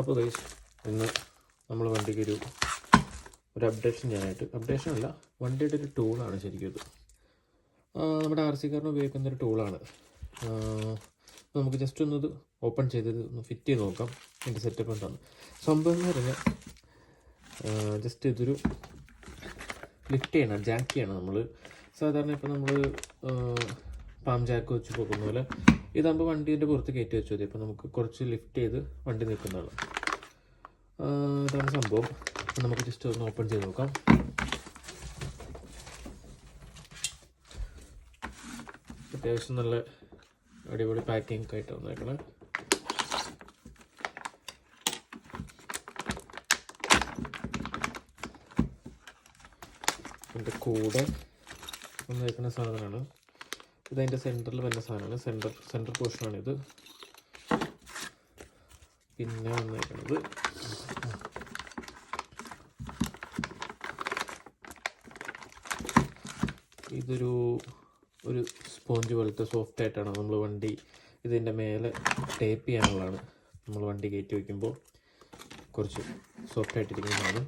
അപ്പോൾ ഗൈസ് ഇന്ന് നമ്മൾ വണ്ടിക്ക് ഒരു ഒരു അപ്ഡേഷൻ ചെയ്യാനായിട്ട്. അപ്ഡേഷൻ അല്ല വണ്ടിയുടെ ഒരു ടൂളാണ് ശരിക്കും ഇത്. നമ്മുടെ ആർ സി കാരണം ഉപയോഗിക്കുന്ന ഒരു ടൂളാണ് നമുക്ക് ജസ്റ്റ് ഒന്നത് ഓപ്പൺ ചെയ്തത് ഒന്ന് ഫിറ്റ് ചെയ്ത് നോക്കാം. എന്റെ സെറ്റപ്പ് എന്താണ് സംഭവം എന്ന് പറഞ്ഞാൽ ജസ്റ്റ് ഇതൊരു ലിഫ്റ്റ് ചെയ്യണം ജാക്ക് ചെയ്യണം നമ്മൾ സാധാരണ ഇപ്പം നമ്മൾ പാം ജാക്ക് വെച്ച് പോകുന്ന പോലെ ഇതാകുമ്പോൾ വണ്ടീന്റെ പുറത്ത് കയറ്റി വെച്ചു മതി. അപ്പോൾ നമുക്ക് കുറച്ച് ലിഫ്റ്റ് ചെയ്ത് വണ്ടി നിൽക്കുന്നതാണ്. ഇതാണ് സംഭവം. നമുക്ക് ജസ്റ്റ് ഒന്ന് ഓപ്പൺ ചെയ്ത് നോക്കാം. അത്യാവശ്യം നല്ല അടിപൊളി പാക്കിംഗ് ആയിട്ട് വന്നേക്കണേ. ഇതിന്റെ കൂടെ വന്നേക്കുന്ന സാധനമാണ്. ഇത് അതിന്റെ സെന്ററിൽ വരുന്ന സാധനമാണ്. സെന്റർ സെന്റർ പോർഷനാണിത് പിന്നെ വന്നേക്കുന്നത് ഇതൊരു ഒരു സ്പോഞ്ച് പോലത്തെ സോഫ്റ്റ് ആയിട്ടാണ് നമ്മൾ വണ്ടി ഇതിന്റെ മേലെ ടേപ്പ് ചെയ്യാനുള്ളതാണ്. നമ്മൾ വണ്ടി കയറ്റി വയ്ക്കുമ്പോൾ കുറച്ച് സോഫ്റ്റ് ആയിട്ടിരിക്കുന്നതാണ്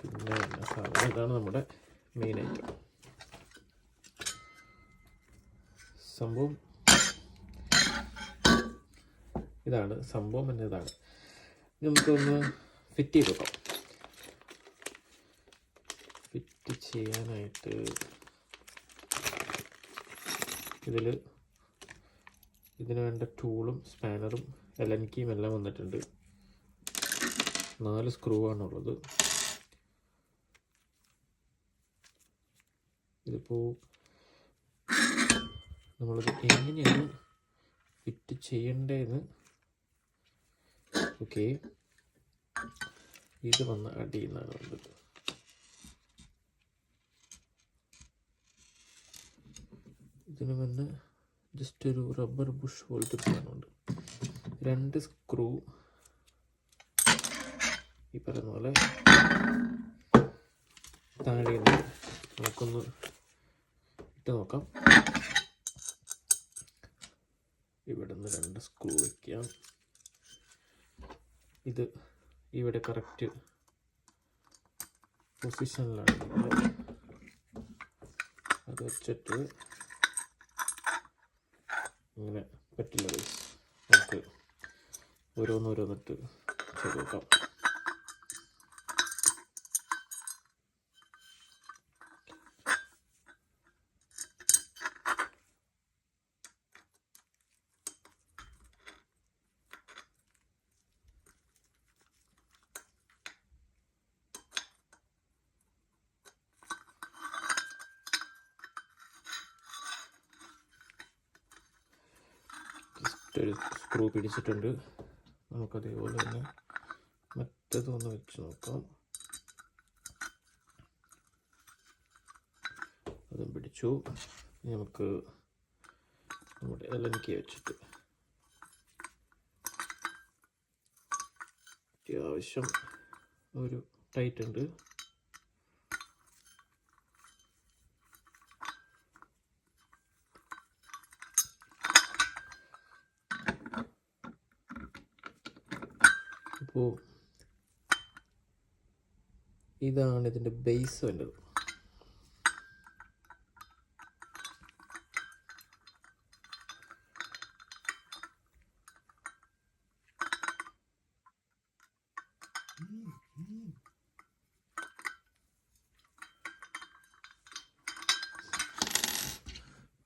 പിന്നെ സാധനം ഇതാണ് നമ്മുടെ മെയിൻ ഐറ്റം സംഭവം ഇതാണ് സംഭവം എന്നതാണ്. നമുക്കൊന്ന് ഫിറ്റ് ചെയ്ത് ഫിറ്റ് ചെയ്യാനായിട്ട് ഇതിൽ ഇതിന് വേണ്ട ടൂളും സ്പാനറും എലൻകിയും എല്ലാം വന്നിട്ടുണ്ട്. നാല് സ്ക്രൂ ആണുള്ളത്. ഇതിപ്പോൾ നമ്മളിത് എങ്ങനെയാണ് ഫിറ്റ് ചെയ്യേണ്ടതെന്ന് ഓക്കെ ഇത് വന്ന അടിയിൽ നിന്നാണ് ഇതിന് വന്ന് ജസ്റ്റ് ഒരു റബ്ബർ ബുഷ് പോലത്തെ ഒരു സാധനമുണ്ട് രണ്ട് സ്ക്രൂ ഈ പറയുന്ന പോലെ താഴെ നമുക്കൊന്ന് ഇട്ട് നോക്കാം. ഇവിടെ നിന്ന് രണ്ട് സ്ക്രൂ വയ്ക്കാം ഇത് ഇവിടെ കറക്റ്റ് പൊസിഷനിലാണ്. അത് വെച്ചിട്ട് ഇങ്ങനെ പറ്റില്ല. നമുക്ക് ഓരോന്നോരോന്നിട്ട് ചെയ്ത് നോക്കാം ജസ്റ്റ് ഒരു സ്ക്രൂ പിടിച്ചിട്ടുണ്ട്. നമുക്കതേപോലെ തന്നെ മറ്റേതൊന്ന് വെച്ച് നോക്കാം. അതും പിടിച്ചു. നമുക്ക് നമ്മുടെ എലൻകി വെച്ചിട്ട് അത്യാവശ്യം ഒരു ടൈറ്റ് ഉണ്ട്. അപ്പോൾ ഇതാണ് ഇതിന്റെ ബേസ് വേണ്ടത്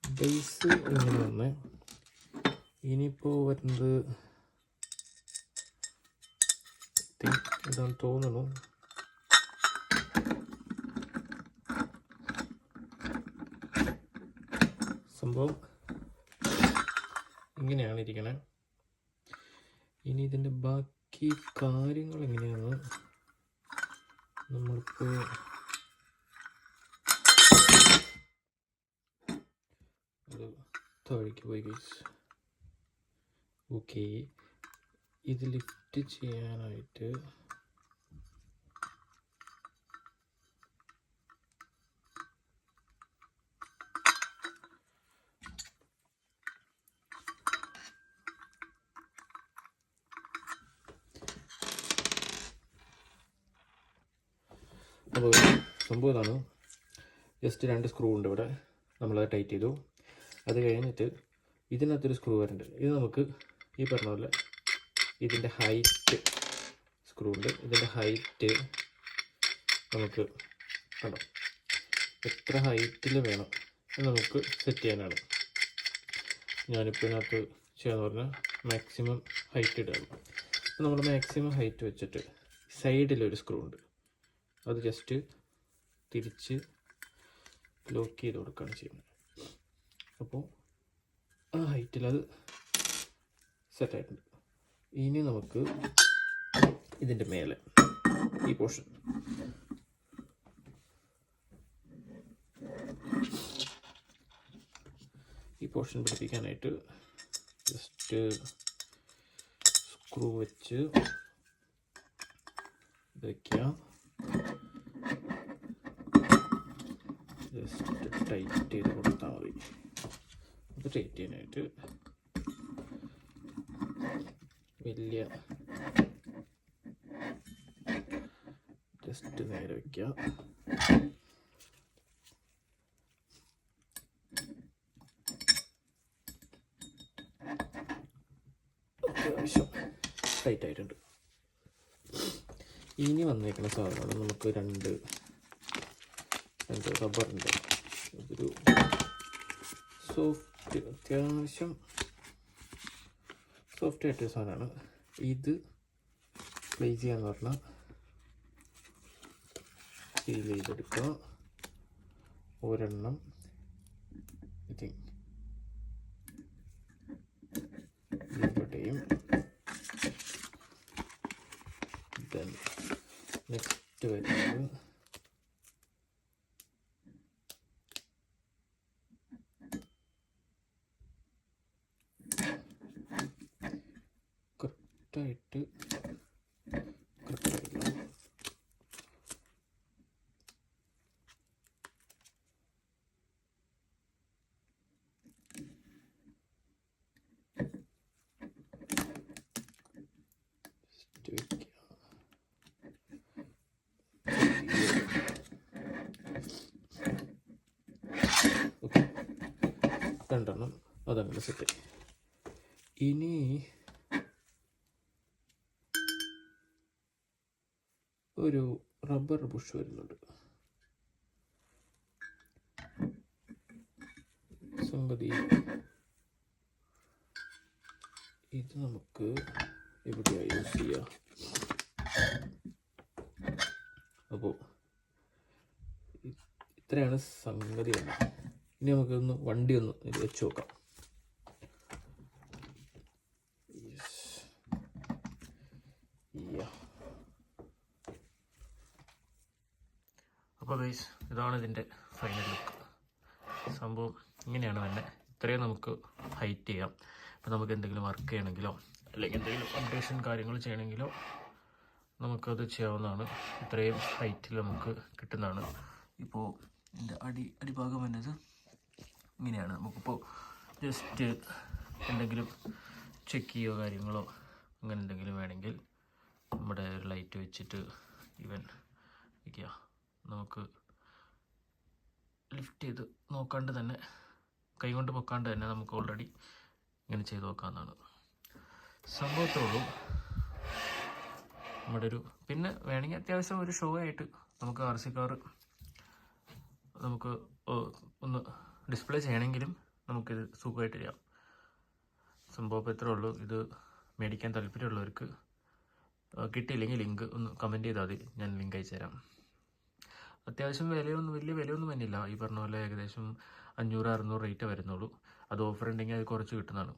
ബേസ് ഇങ്ങനെ വന്ന് ഇനിയിപ്പോൾ വരുന്നത് ഇതാണ് തോന്നുന്നു സംഭവം ഇങ്ങനെയാണ് ഇരിക്കണേ. ഇനി ഇതിന്റെ ബാക്കി കാര്യങ്ങൾ എങ്ങനെയാണ്? നമ്മളിപ്പോൾ അത് താഴേക്ക് പോയി ഗൈസ് ഓക്കെ ഇത് ലിഫ്റ്റ് ചെയ്യാനായിട്ട് അപ്പോൾ സംഭവം ഇതാണ്. ജസ്റ്റ് രണ്ട് സ്ക്രൂ ഉണ്ട് ഇവിടെ. നമ്മളത് ടൈറ്റ് ചെയ്തു. അത് കഴിഞ്ഞിട്ട് ഇതിനകത്തൊരു സ്ക്രൂ വരുന്നുണ്ട്. ഇത് നമുക്ക് ഈ പറഞ്ഞ പോലെ ഇതിന്റെ ഹൈറ്റ് സ്ക്രൂ ഉണ്ട്. ഇതിന്റെ ഹൈറ്റ് നമുക്ക് കണ്ടോ എത്ര ഹൈറ്റിൽ വേണം എന്ന് നമുക്ക് സെറ്റ് ചെയ്യാനാണ്. ഞാനിപ്പോൾ ഇതിനകത്ത് ചെയ്യാന്ന് പറഞ്ഞാൽ മാക്സിമം ഹൈറ്റ് അപ്പോൾ നമ്മൾ മാക്സിമം ഹൈറ്റ് വെച്ചിട്ട് സൈഡിലൊരു സ്ക്രൂ ഉണ്ട്. അത് ജസ്റ്റ് തിരിച്ച് ലോക്ക് ചെയ്ത് കൊടുക്കുകയാണ് ചെയ്യുന്നത്. അപ്പോൾ ആ ഹൈറ്റിൽ അത് സെറ്റായിട്ടുണ്ട് ഇനി നമുക്ക് ഇതിന്റെ മേലെ ഈ പോർഷൻ ഈ പോർഷൻ പിടിപ്പിക്കാനായിട്ട് ജസ്റ്റ് സ്ക്രൂ വെച്ച് ഇത് വയ്ക്കുക ജസ്റ്റ് ടൈറ്റ് ചെയ്ത് കൊടുത്താൽ മതി. അത് ടൈറ്റ് ചെയ്യാനായിട്ട് വലിയ ജസ്റ്റ് നേരെ വയ്ക്കുക ഇനി വന്നേക്കുന്ന സാധനമാണ് നമുക്ക് രണ്ട് രണ്ട് റബ്ബറുണ്ട് അതൊരു സോഫ്റ്റ് അത്യാവശ്യം സോഫ്റ്റ് ആയിട്ടൊരു സാധനമാണ്. ഇത് പ്ലേ ചെയ്യാന്ന് പറഞ്ഞാൽ സീൽ ചെയ്തെടുക്കുക. ഒരെണ്ണം. ഇത് ഇവിടെയും. Then നെക്സ്റ്റ് വരുന്നത് ഓക്കെ രണ്ടെണ്ണം അതങ്ങനെ സെറ്റ് ഇനി ഒരു റബ്ബർ ബുഷ് വരുന്നുണ്ട്. സംഗതി ഇത് നമുക്ക് എവിടെയാണ് യൂസ് ചെയ്യുക അപ്പോൾ ഇത്രയാണ് സംഗതി ഇനി നമുക്കൊന്ന് വണ്ടി ഒന്ന് വെച്ച് നോക്കാം. അപ്പോൾ ഗൈസ് ഇതാണ് ഇതിന്റെ ഫൈനൽ ലുക്ക് സംഭവം ഇങ്ങനെയാണ് തന്നെ ഇത്രയും നമുക്ക് ഹൈറ്റ് ചെയ്യാം. ഇപ്പോൾ നമുക്ക് എന്തെങ്കിലും വർക്ക് ചെയ്യണമെങ്കിലോ അല്ലെങ്കിൽ എന്തെങ്കിലും അപ്ഡേഷൻ കാര്യങ്ങൾ ചെയ്യണമെങ്കിലോ നമുക്കത് ചെയ്യാവുന്നതാണ്. ഇത്രയും ഹൈറ്റിൽ നമുക്ക് കിട്ടുന്നതാണ്. ഇപ്പോൾ എന്റെ അടി അടിഭാഗം വന്നത് ഇങ്ങനെയാണ്. നമുക്കിപ്പോൾ ജസ്റ്റ് എന്തെങ്കിലും ചെക്ക് ചെയ്യുകയോ കാര്യങ്ങളോ അങ്ങനെ എന്തെങ്കിലും വേണമെങ്കിൽ നമ്മുടെ ലൈറ്റ് വെച്ചിട്ട് ഇവൻ വയ്ക്കുക നമുക്ക് ലിഫ്റ്റ് ചെയ്ത് നോക്കാണ്ട് തന്നെ കൈകൊണ്ട് പൊക്കാണ്ട് തന്നെ നമുക്ക് ഓൾറെഡി ഇങ്ങനെ ചെയ്ത് നോക്കാവുന്നതാണ്. സംഭവത്തോളൂ നമ്മുടെ ഒരു പിന്നെ വേണമെങ്കിൽ അത്യാവശ്യം ഒരു ഷോ ആയിട്ട് നമുക്ക് ആർ സി കാർ നമുക്ക് ഒന്ന് ഡിസ്പ്ലേ ചെയ്യണമെങ്കിലും നമുക്കിത് സുഖമായിട്ട് ചെയ്യാം. സംഭവം ഇപ്പോൾ ഇത്രേ ഉള്ളൂ. ഇത് മേടിക്കാൻ താല്പര്യമുള്ളവർക്ക് കിട്ടിയില്ലെങ്കിൽ ലിങ്ക് ഒന്ന് കമന്റ് ചെയ്താൽ മതി. ഞാൻ ലിങ്ക് അയച്ചു തരാം അത്യാവശ്യം വിലയൊന്നും വലിയ വിലയൊന്നും വന്നില്ല. ഈ പറഞ്ഞ പോലെ ഏകദേശം അഞ്ഞൂറ് അറുന്നൂറ് റേറ്റ് വരുന്നുള്ളൂ അത് ഓഫർ ഉണ്ടെങ്കിൽ അത് കുറച്ച് കിട്ടുന്നതാണ്.